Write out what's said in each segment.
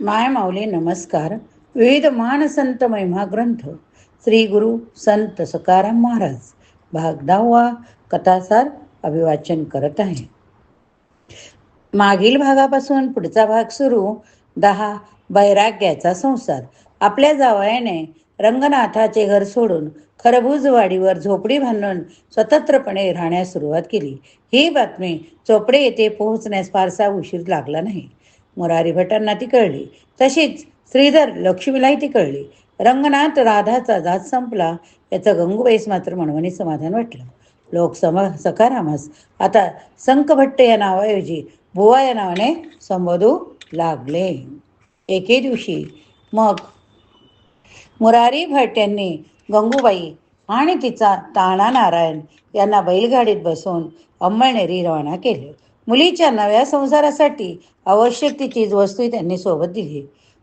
माय माऊली नमस्कार. विविध मानसंत महिमा ग्रंथ श्री गुरु संत सकाराम महाराज भाग दहावा कथासार अभिवाचन करत आहे. मागील भागापासून पुढचा भाग सुरू दहा बैराग्याचा संसार. आपल्या जावयाने रंगनाथाचे घर सोडून खरबूजवाडीवर झोपडी बांधून स्वतंत्रपणे राहण्यास सुरुवात केली. ही बातमी चोपडे येथे पोहोचण्यास फारसा उशीर लागला नाही. मुरारी भटांना ती कळली. तशीच श्रीधर लक्ष्मीलाही ती कळली. रंगनाथ राधाचा जात संपला. याचं गंगूबाईस मात्र मनवणी समाधान वाटलं. लोक समा सकारामास आता संकभट्ट या नावाऐवजी बुवा या नावाने संबोधू लागले. एके दिवशी मग मुरारी भट यांनी गंगूबाई आणि तिचा ताणा नारायण यांना बैलगाडीत बसवून अंमळनेरी रवाना केले. मुलीच्या नव्या संसारासाठी आवश्यक ती चीजवस्तू त्यांनी सोबत दिली.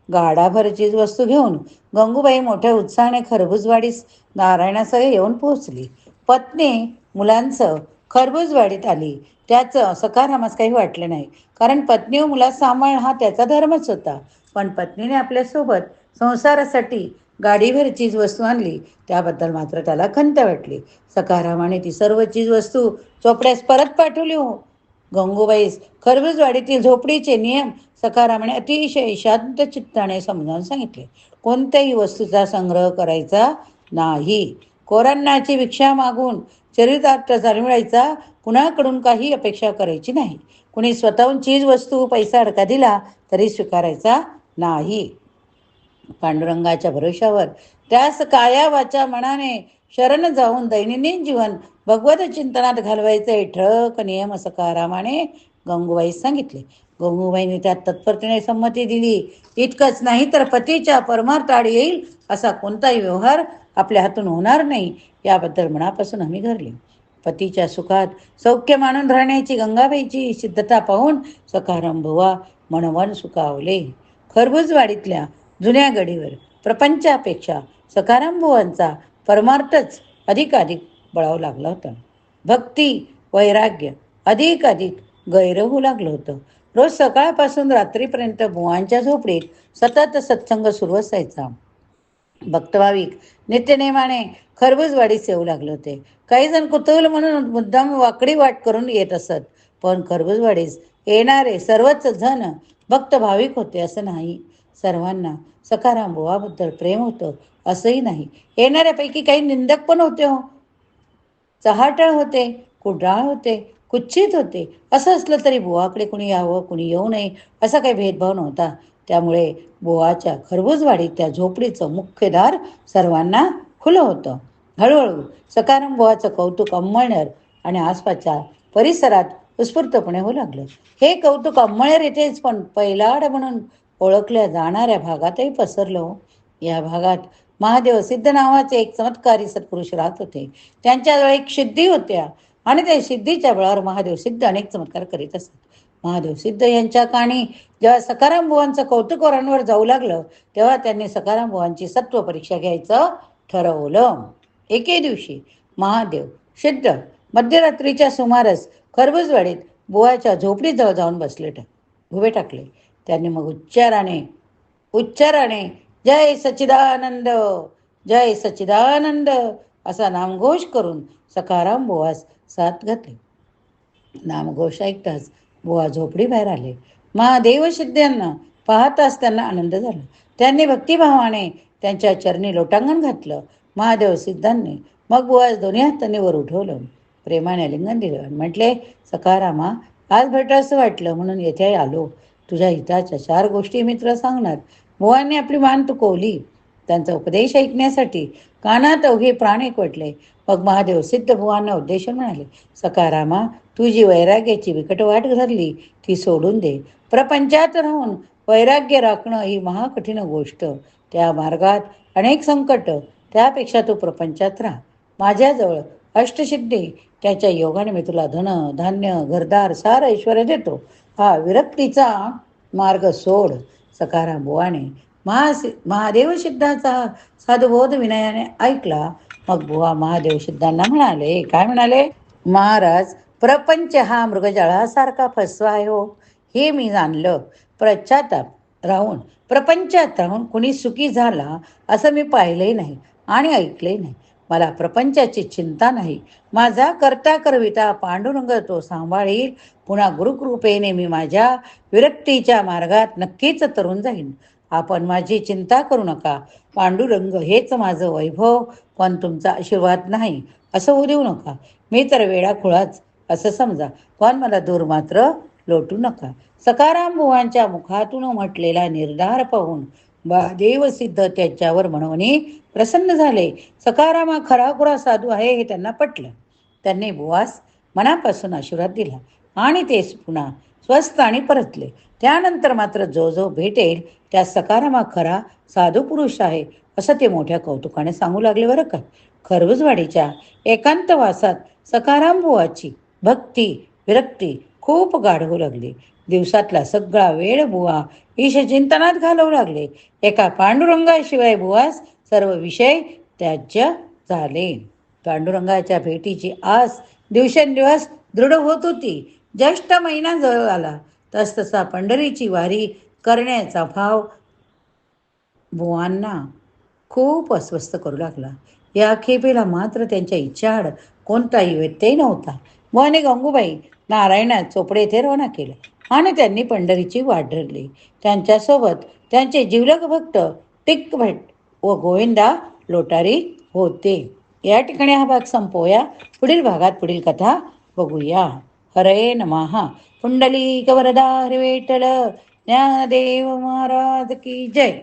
गाडाभर चीजवस्तू घेऊन गंगूबाई मोठ्या उत्साहाने खरबूजवाडीस नारायणासह येऊन पोहोचली. पत्नी मुलांचं खरबूजवाडीत आली. त्याचं सकारामास काही वाटलं नाही. कारण पत्नी व मुला सांभाळ हा त्याचा धर्मच होता. पण पत्नीने आपल्यासोबत संसारासाठी गाडीभर चीजवस्तू आणली. त्याबद्दल मात्र त्याला खंत वाटली. सकारामाने ती सर्व चीज वस्तू चोपड्यास परत पाठवली हो गंगूबाईस खरबूजवाडीतील झोपडीचे नियम सकारामाने अतिशय शांत चित्ताने समजावून सांगितले. कोणत्याही वस्तूचा संग्रह करायचा नाही. कोरांनाची भिक्षा मागून चरितार्थ मिळायचा कुणाकडून काही अपेक्षा करायची नाही. कुणी स्वतःहून चीज वस्तू पैसा अडका दिला तरी स्वीकारायचा नाही. पांडुरंगाच्या भरोशावर त्यास काया वाचा मनाने शरण जाऊन दैनंदिन जीवन भगवत चिंतनात घालवायचे ठळक नियम सकारामाने गंगूबाई सांगितले. गंगूबाईने त्यात तत्परतेने संमती दिली. इतकंच नाही तर पतीच्या परमार्थाड येईल असा कोणताही व्यवहार आपल्या हातून होणार नाही याबद्दल मनापासून आम्ही घरले पतीच्या सुखात सौख्य मानून राहण्याची गंगाबाईची सिद्धता पाहून सकाराम भुवा मनवन सुखावले. खरबूजवाडीतल्या जुन्या गडीवर प्रपंचापेक्षा सकाराम भुवांचा परमार्थच अधिकाधिक बळावू लागला होता. भक्ती वैराग्य अधिक अधिक गैर होऊ लागलं होतं. रोज सकाळपासून रात्रीपर्यंत बुवांच्या झोपडीत सतत सत्संग सुरू असायचा. भक्तभाविक नित्यनेमाने खरबूजवाडीस येऊ लागले होते. काही जण कुतूहल म्हणून मुद्दाम वाकडी वाट करून येत असत पण खरबूजवाडीस येणारे सर्वच जण भक्त भाविक होते असं नाही. सर्वांना सकाराम बुवाबद्दल प्रेम होतं असंही नाही. येणाऱ्यापैकी काही निंदक पण होते हो. चहाटळ होते कुडाळ होते कुच्छित होते. असं असलं तरी बुवाकडे कुणी यावं कुणी येऊ नये असा काही भेदभाव नव्हता. त्यामुळे बुवाच्या खरबूजवाडीत त्या झोपडीचं मुख्य दार सर्वांना खुलं होतं. हळूहळू सकाराम बुवाचं कौतुक अंमळणार आणि आसपासच्या परिसरात उत्स्फूर्तपणे होऊ लागलं. हे कौतुक अंमळनेर येथेच पण पैलाड म्हणून ओळखल्या जाणाऱ्या भागातही पसरलं हो. या भागात महादेव सिद्ध नावाचे एक चमत्कारी सत्पुरुष राहत होते. त्यांच्याजवळ एक सिद्धी होत्या आणि त्या सिद्धीच्या बळावर महादेव सिद्ध अनेक चमत्कार करीत असत. महादेव सिद्ध यांच्या काणी जेव्हा सकाराम बुवांचं कौतुक वरांवर जाऊ लागलं तेव्हा त्यांनी सकाराम बुवांची सत्व परीक्षा घ्यायचं ठरवलं. एके दिवशी महादेव सिद्ध मध्यरात्रीच्या सुमारास खरबूजवाडीत बुवाच्या झोपडीजवळ जाऊन बसले उभे टाकले त्यांनी मग उच्चाराने उच्चाराने जय सच्चिदानंद जय सच्चिदानंद असा नामघोष करून सकाराम बुवास साथ घातले. नामघोष ऐकताच बुवा झोपडी बाहेर आले. महादेव सिद्ध्यांना पाहताच त्यांना आनंद झाला. त्यांनी भक्तिभावाने त्यांच्या चरणी लोटांगण घातलं. महादेव सिद्धांनी मग बुवा दोन्ही हातांनी वर उठवलं. प्रेमाने लिंगन दिलं आणि म्हटले सकारामा आज भेटावंसं वाटलं म्हणून येथे आलो. तुझ्या हिताच्या चार गोष्टी मित्र सांगणार. बुवांनी आपली मान तुकवली. त्यांचा उपदेश ऐकण्यासाठी कानात अवघे प्राण एकवटले. मग महादेव सिद्ध भुवांना उद्देशून म्हणाले सकारामा तू जी वैराग्याची विकट वाट धरली ती सोडून दे. प्रपंचात राहून वैराग्य राखणं ही महाकठीण गोष्ट. त्या मार्गात अनेक संकट त्यापेक्षा तू प्रपंचात राहा. माझ्याजवळ अष्टसिद्धी त्याच्या योगाने मी तुला धन धान्य घरदार सार ऐश्वर देतो. हा विरक्तीचा मार्ग सोड. सकाराम बुवाने महा महादेव सिद्धाचा साधुबोध विनयाने ऐकला. मग बुवा महादेव सिद्धांना म्हणाले काय म्हणाले? महाराज प्रपंच हा मृगजळासारखा फसवा आहे हो. हे मी जाणलं. प्रच्छाताप राहून प्रपंचात राहून कुणी सुखी झाला असं मी पाहिलंही नाही आणि ऐकलंही नाही. मला प्रपंचाची चिंता नाही. माझा करता करविता पांडुरंग तो सांभाळील. पुन्हा गुरुकृपेने मी माझ्या विरक्तीच्या मार्गात नक्कीच तरुण जाईन. आपण माझी चिंता करू नका. पांडुरंग हेच माझं वैभव पण तुमचा आशीर्वाद नाही. असं होऊ देऊ नका. मी तर वेळा खुळाच असं समजा. पण मला दूर मात्र लोटू नका. सकाराम बुवांच्या मुखातून म्हटलेला निर्धार पाहून बा देवसिद्ध त्याच्यावर म्हणून प्रसन्न झाले. सकारामा खराखुरा साधू आहे हे त्यांना पटलं. त्यांनी बुवास मनापासून आशीर्वाद दिला आणि ते पुन्हा स्वस्थ आणि परतले. त्यानंतर मात्र जो जो भेटेल त्या सकारामा खरा साधू पुरुष आहे असं ते मोठ्या कौतुकाने सांगू लागले बरं का? खरबुजवाडीच्या एकांतवासात सकाराम बुवाची भक्ती विरक्ती खूप गाढवू लागली. दिवसातला सगळा वेळ बुवा ईश चिंतनात घालवू लागले. एका पांडुरंगाशिवाय बुवास सर्व विषय त्याज्य झाले. पांडुरंगाच्या भेटीची आस दिवसेंदिवस दृढ होत होती. ज्येष्ठ महिना जवळ आला. तसतसा पंढरीची वारी करण्याचा भाव बुवांना खूप अस्वस्थ करू लागला. या खेपेला मात्र त्यांच्या इच्छाआड कोणताही व्यत्यय नव्हता. बुवाने गंगूबाई नारायणा चोपडे येथे रवाना केलं. आणि त्यांनी पंढरीची वाट धरली. त्यांच्यासोबत त्यांचे जिवलग भक्त टिक भट व गोविंदा लोटारी होते. या ठिकाणी हा भाग संपवूया. पुढील भागात पुढील कथा बघूया. हरे नमहा पुंडली कवरदा हरे विठ्ठल ज्ञानदेव महाराज की जय.